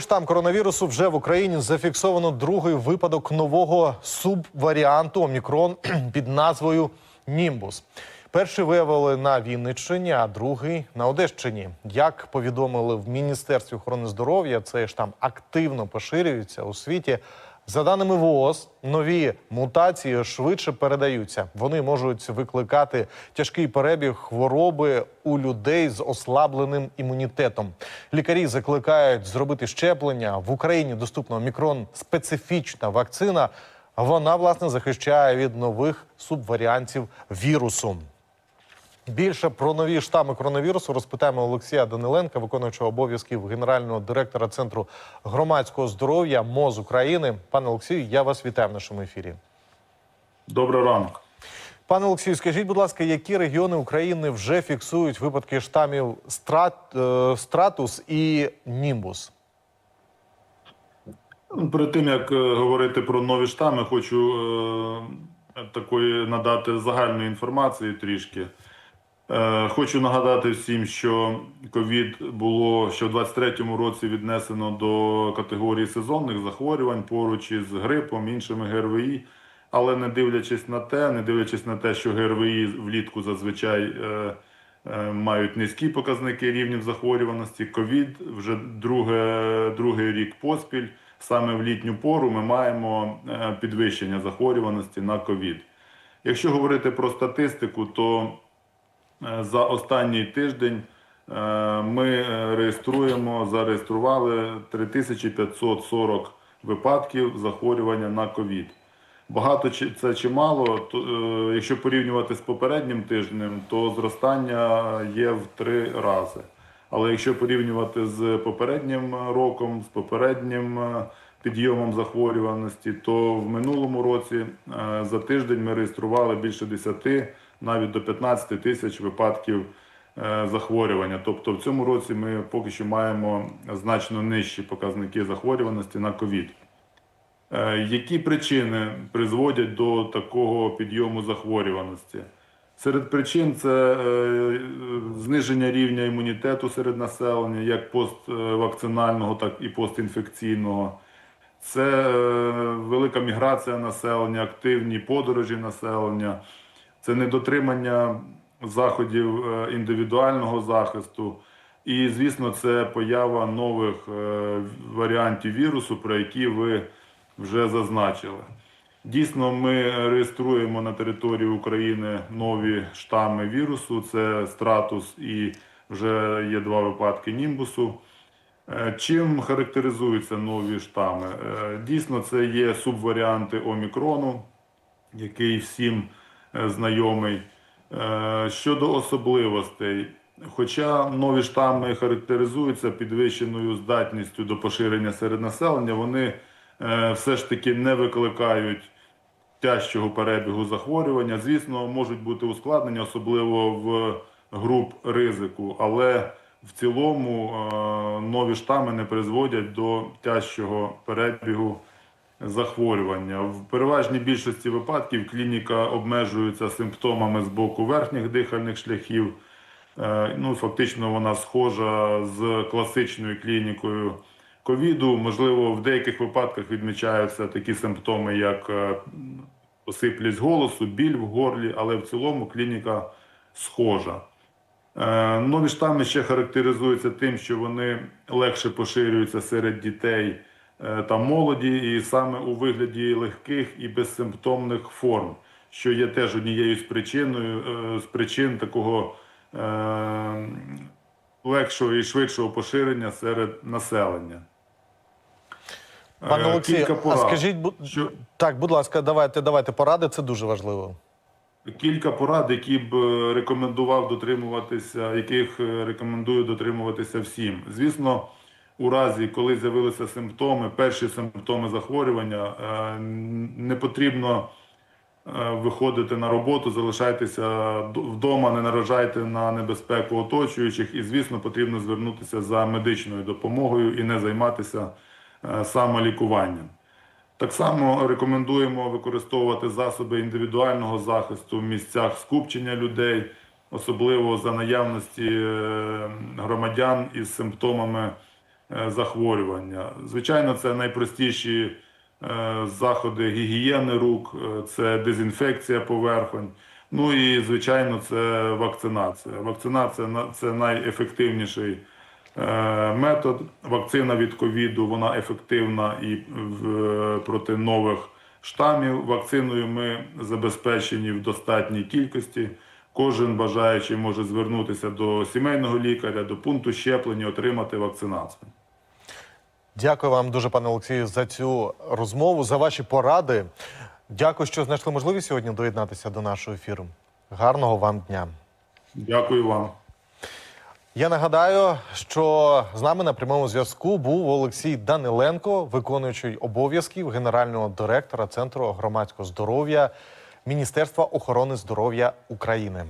Штам коронавірусу вже в Україні зафіксовано другий випадок нового субваріанту Омікрон під назвою Німбус. Перший виявили на Вінниччині, а другий на Одещині. Як повідомили в Міністерстві охорони здоров'я, цей штам активно поширюється у світі. За даними ВООЗ, нові мутації швидше передаються. Вони можуть викликати тяжкий перебіг хвороби у людей з ослабленим імунітетом. Лікарі закликають зробити щеплення. В Україні доступна мікрон специфічна вакцина. Вона власне захищає від нових субваріантів вірусу. Більше про нові штами коронавірусу розпитаємо Олексія Даниленка, виконуючого обов'язків генерального директора Центру громадського здоров'я МОЗ України. Пане Олексію, я вас вітаю в нашому ефірі. Добрий ранок. Пане Олексію, скажіть, будь ласка, які регіони України вже фіксують випадки штамів страт, е, стратус і німбус? Ну, Перед тим як е, говорити про нові штами, хочу е, такої надати загальної інформації трішки. Е, хочу нагадати всім, що ковід було ще в 23-му році віднесено до категорії сезонних захворювань поруч із грипом, іншими ГРВІ. Але не дивлячись на те, не дивлячись на те, що ГРВІ влітку зазвичай е, е, мають низькі показники рівнів захворюваності, ковід вже друге, другий рік поспіль. Саме в літню пору ми маємо е, підвищення захворюваності на ковід. Якщо говорити про статистику, то за останній тиждень е, ми е, реєструємо, зареєстрували 3540 випадків захворювання на ковід. Багато це чи мало, то, е, якщо порівнювати з попереднім тижнем, то зростання є в три рази. Але якщо порівнювати з попереднім роком, з попереднім е, підйомом захворюваності, то в минулому році е, за тиждень ми реєстрували більше 10, навіть до 15 тисяч випадків е, захворювання. Тобто в цьому році ми поки що маємо значно нижчі показники захворюваності на ковід. Е, Які причини призводять до такого підйому захворюваності? Серед причин це е, зниження рівня імунітету серед населення, як поствакцинального, так і постінфекційного. Це велика міграція населення, активні подорожі населення, це недотримання заходів е, індивідуального захисту. І, звісно, це поява нових е, варіантів вірусу, про які ви вже зазначили. Дійсно, ми реєструємо на території України нові штами вірусу. Це стратус і вже є два випадки німбусу. Е, Чим характеризуються нові штами? Дійсно, це є субваріанти омікрону, який всім знайомий. Е, Щодо особливостей, хоча нові штами характеризуються підвищеною здатністю до поширення серед населення, вони е, все ж таки не викликають тяжчого перебігу захворювання. Звісно, можуть бути ускладнення, особливо в груп ризику, але в цілому е, нові штами не призводять до тяжчого перебігу захворювання. В переважній більшості випадків клініка обмежується симптомами з боку верхніх дихальних шляхів. Е, Ну, фактично, вона схожа з класичною клінікою ковіду. Можливо, в деяких випадках відмічаються такі симптоми, як е, осиплість голосу, біль в горлі, але в цілому клініка схожа. Е, Нові штами ще характеризуються тим, що вони легше поширюються серед дітей та молоді, і саме у вигляді легких і безсимптомних форм, що є теж однією з причиною е, з причин такого е, легшого і швидшого поширення серед населення. Пане Е, Олексію, а скажіть, бу- Що- так, будь ласка, давайте, давайте поради, це дуже важливо. Кілька порад, які б е, рекомендував дотримуватися, яких е, рекомендую дотримуватися всім. Звісно, у разі, коли з'явилися симптоми, перші симптоми захворювання, е, не потрібно е, виходити на роботу, залишайтеся вдома, не наражайте на небезпеку оточуючих, і, звісно, потрібно звернутися за медичною допомогою і не займатися е, самолікуванням. Так само рекомендуємо використовувати засоби індивідуального захисту в місцях скупчення людей, особливо за наявності громадян із симптомами захворювання. Звичайно, це найпростіші е, заходи гігієни рук, е, це дезінфекція поверхонь. Ну і звичайно, це вакцинація. Вакцинація на- це найефективніший е, метод. Вакцина від ковіду вона ефективна і проти нових штамів. Вакциною ми забезпечені в достатній кількості. Кожен бажаючий може звернутися до сімейного лікаря, до пункту щеплення, отримати вакцинацію. Дякую вам дуже, пане Олексію, за цю розмову, за ваші поради. Дякую, що знайшли можливість сьогодні доєднатися до нашого ефіру. Гарного вам дня. Дякую вам. Я нагадаю, що з нами на прямому зв'язку був Олексій Даниленко, виконуючий обов'язків генерального директора Центру громадського здоров'я Міністерства охорони здоров'я України.